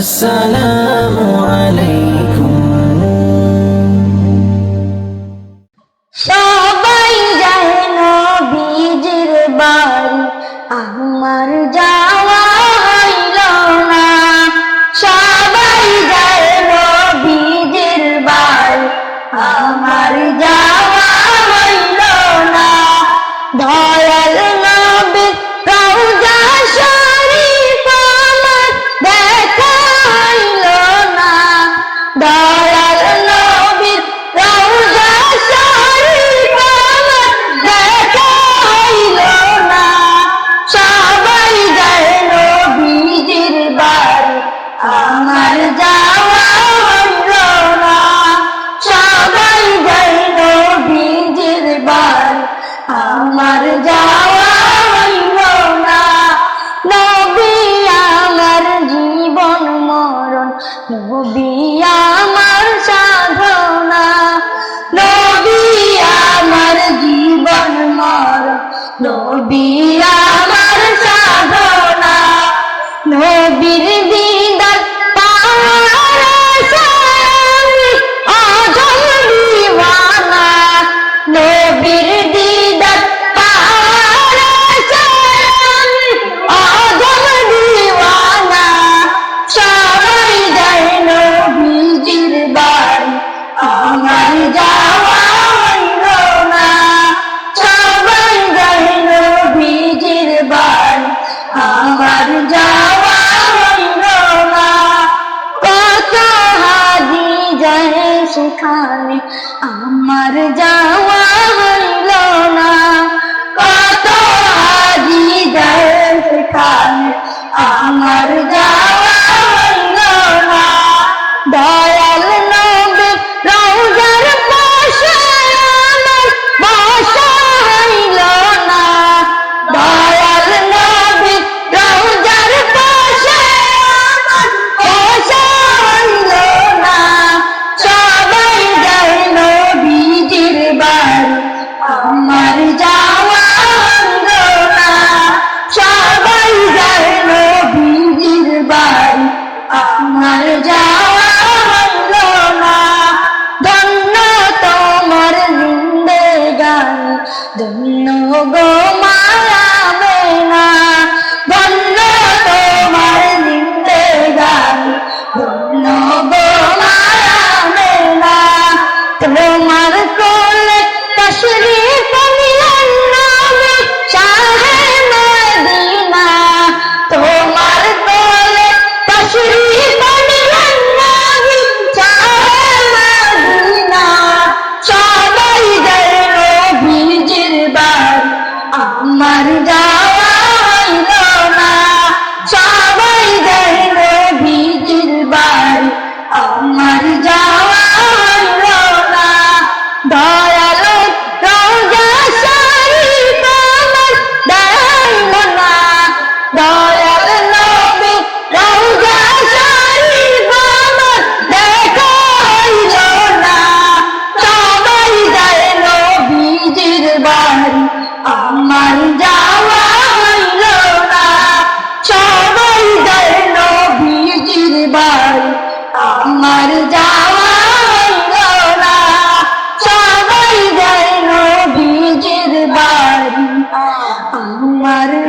আসসালামু আলাইকুম সবাই আমার যাওয়া হইল না। সবাই যায় নবীজির আমার যাওয়া হইল না। আমার সাধনা। নবী আমার জীবন মর। নবী আমার সাধনা। নবীর সেখানে আমার যাওয়া হইল না। কত আজি যায় সেখানে আমার যা আমার আমার যাওয়া হইল না। সবাই গেল বিজির বাড়ি। আমার যাওয়া হইল না। সবাই গেল বিজির বাড়ি। আমার